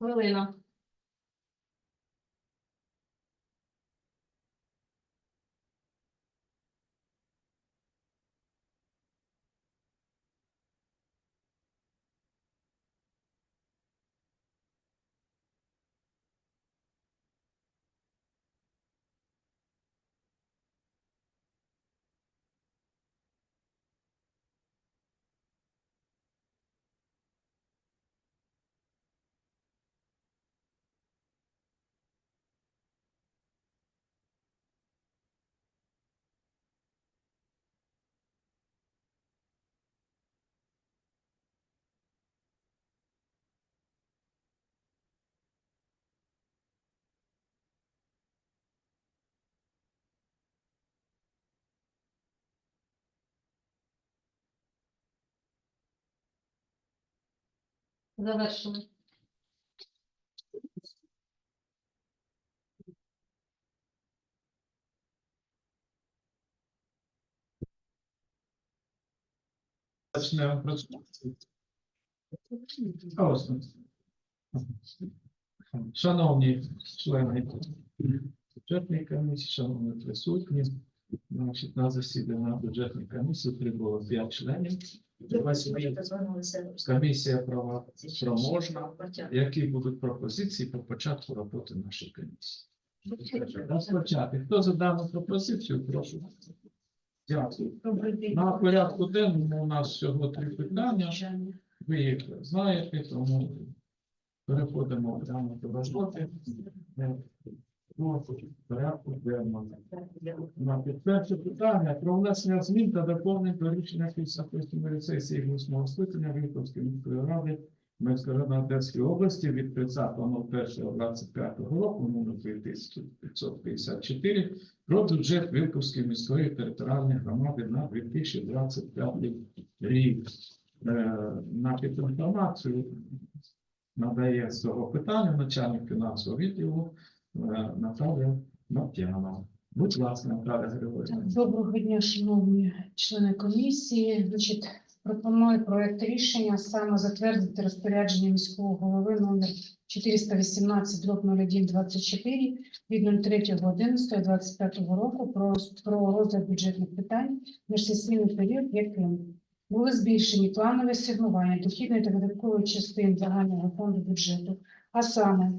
Хвилина. Завершено. Почнемо працювати. Голосно. Шановні члени бюджетної комісії, шановні присутні, значить, на засідання бюджетної комісії прибуло 5 членів. Комісія права спроможна. Які будуть пропозиції по початку роботи нашої комісії? Розпочати. Хто за дану пропозицію, прошу. Дякую. На порядку денному у нас всього три питання. Ви їх знаєте, тому переходимо прямо до роботи. Порядку денного. На перше питання про внесення змін та доповнень до рішення 58 сесії 8 скликання Вінковської міської ради ради Одеської області від 30.01.25 року номер 2554 про бюджет Вілковської міської територіальної громади на 2025 рік. Е, На інформацію надає з цього питання начальник фінансового відділу е, Наталія Мартянова. Будь ласка, Наталія Григорівна. Доброго дня, шановні члени комісії. Значить, пропоную проект рішення саме затвердити розпорядження міського голови номер 418 дроб 0124 від 03.11.25 року про, про розгляд бюджетних питань міжсесійний період, яким були збільшені планові асигнування дохідної та видаткової частин загального фонду бюджету, а саме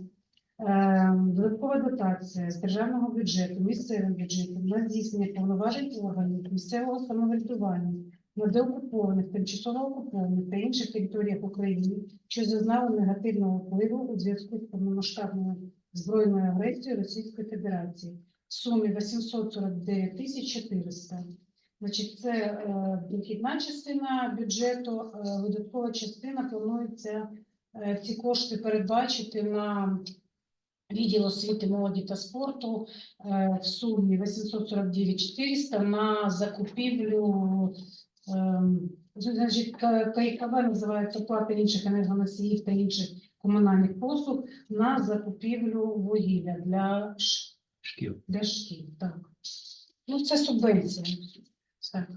Додаткова дотація з державного бюджету, місцевим бюджетом на здійснення повноважень органів місцевого самоврядування на деокупованих, тимчасово окупованих та інших територіях України, що зазнали негативного впливу у зв'язку з повномасштабною збройною агресією Російської Федерації в сумі 849 тисяч 400. Значить, це е, дохідна частина бюджету, е, видаткова частина планується е, ці кошти передбачити на відділ освіти, молоді та спорту е, в сумі 849 400 на закупівлю ем, значить, К- КІКВ називається плата інших енергоносіїв та інших комунальних послуг на закупівлю вугілля для, Шкіл. для шкіл. Так. Ну, це субвенція. Так.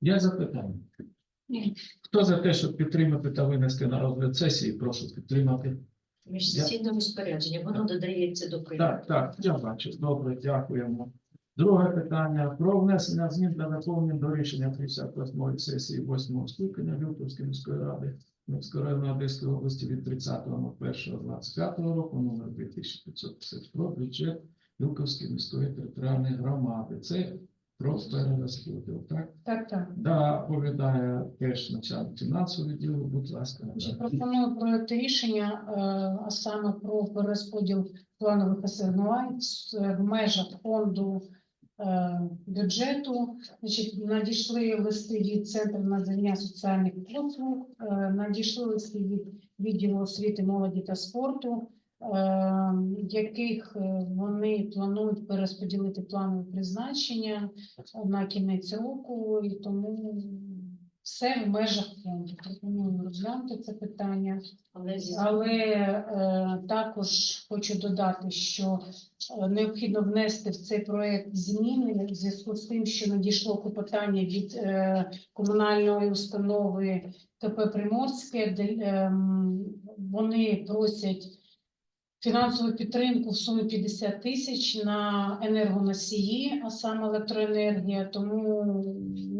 Є запитання? Ні. Хто за те, щоб підтримати та винести на розгляд сесії, прошу підтримати. Міжсесійне розпорядження, воно додається до прийому. Так, так, я бачу. Добре, дякуємо. Друге питання про внесення змін та доповнень до рішення 58 сесії 8 скликання Вілковської міської ради Міської районної Одеської області від 30.01.25 року номер 2550 про бюджет Вілковської міської територіальної громади. Це про перерозподіл, так? Так, так. Доповідає теж начальник фінансового відділу, будь ласка. Пропоную проект рішення, е, а саме про перерозподіл планових асигнувань е, в межах фонду е, бюджету. Значить, надійшли листи від Центру надання соціальних послуг, надійшли листи від відділу освіти, молоді та спорту, яких е, вони планують перерозподілити планове призначення на кінець року, і тому Все в межах фонду. Пропоную розглянути це питання. Але Але е, також хочу додати, що е, необхідно внести в цей проект зміни в зв'язку з тим, що надійшло клопотання від е, комунальної установи КП Приморське, де ем, вони просять фінансову підтримку в сумі 50 тисяч на енергоносії, а саме електроенергія. Тому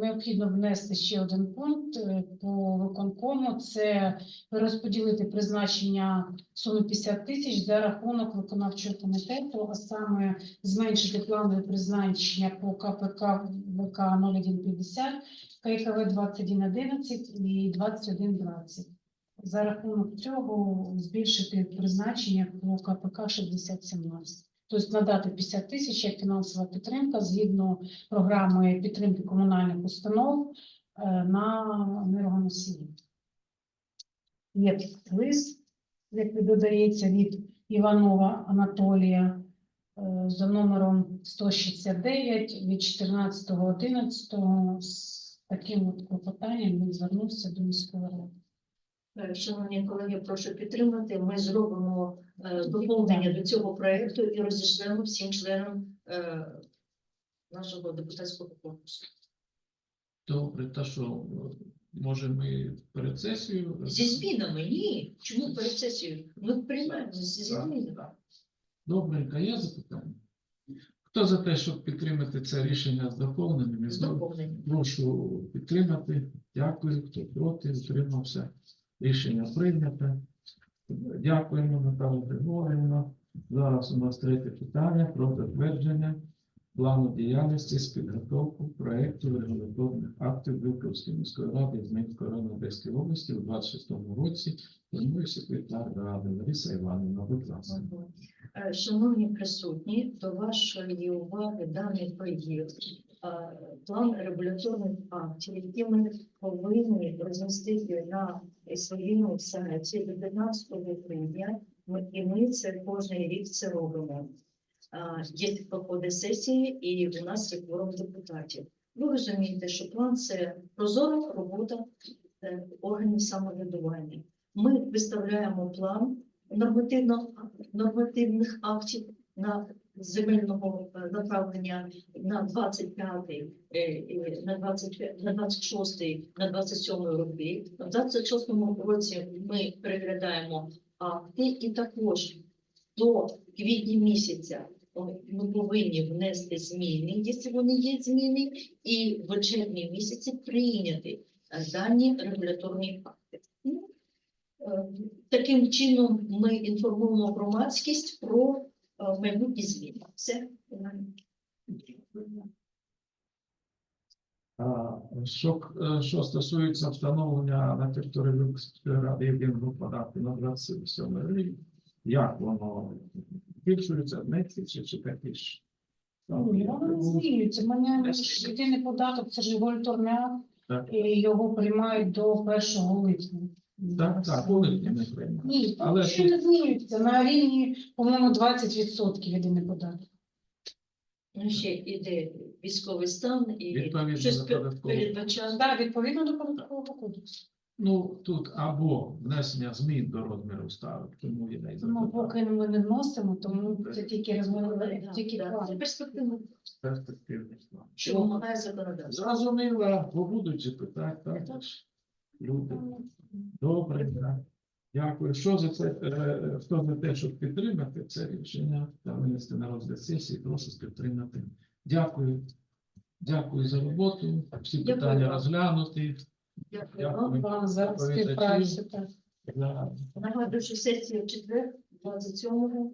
необхідно внести ще один пункт е, по виконкому. Це розподілити призначення суми 50 тисяч за рахунок виконавчого комітету, а саме зменшити планове призначення по КПК ВК 0150, ККВ 2111 і 2120. За рахунок цього збільшити призначення по КПК 6017. Тобто надати 50 тисяч як фінансова підтримка згідно програми підтримки комунальних установ е, на енергоносії. Є лист, який додається від Іванова Анатолія е, за номером 169 від 14.11 з таким от клопотанням він звернувся до міської ради. Е, Шановні колеги, прошу підтримати. Ми зробимо е, доповнення до цього проекту і розійшлемо всім членам е, нашого депутатського корпусу. Добре, та що, може ми перед сесією? Зі змінами ні. Чому перед сесією? Ми приймаємо зі змінами. Добренько, є запитання? Хто за те, щоб підтримати це рішення з Знову доповненням. Прошу підтримати. Дякую. Хто проти, утримався. Рішення прийнято. Дякуємо, Наталя Григорівна. Зараз у нас третє питання про затвердження плану діяльності з підготовку проєкту регуляторних актів Вилковської міської ради Змінської району Одеської області у 26-му році. Тому секретар ради Лариса Іванівна, будь ласка. Е, Шановні присутні, до вашої уваги даний проєкт, план регуляторних актів, які ми повинні розмістити на своєму сайті до 15 грудня, і ми це кожен рік це робимо. Е, Є проходи сесії, і у нас є кворум депутатів. Ви розумієте, що план це прозора робота е, органів самоврядування. Ми виставляємо план нормативно, нормативних актів на земельного е, направлення на 25, е, на 25, на 26, на 27 роки. В 26 році ми переглядаємо акти і також до квітня місяця ми повинні внести зміни, якщо вони є зміни, і в червні місяці прийняти е, дані регуляторні акти. Ну, Таким чином ми інформуємо громадськість про е, майбутні зміни. Все. Що, е, що стосується встановлення на території Люксської ради єдиного податку на 27 рік, як воно збільшується, зменшується чи таке ж? Воно не змінюється. У мене єдиний податок це ж регуляторний акт, і його приймають до 1 липня. Так, так, коли не приймає. Ні, Але що тут- не змінюється. На рівні, по-моєму, 20% єдиний податок. Ну, ще іде військовий стан і Відповідно щось до пе- податкового. передбачає. Так, відповідно до податкового кодексу. Ну, тут або внесення змін до розміру ставок, тому є не Ну, поки ми не вносимо, тому це тільки розмови, тільки да, Це план. перспективно, перспективний план. що вимагає законодавство. Зрозуміло, бо будуть запитати також люди. Добре, да. дякую. Що за це, е, хто за те, щоб підтримати це рішення та винести на розгляд сесії, прошу підтримати. Дякую. Дякую за роботу. Всі Дякую питання розглянуті. Дякую вам. Вам за співпрацю. Нагадую, що сесія в четвер, 27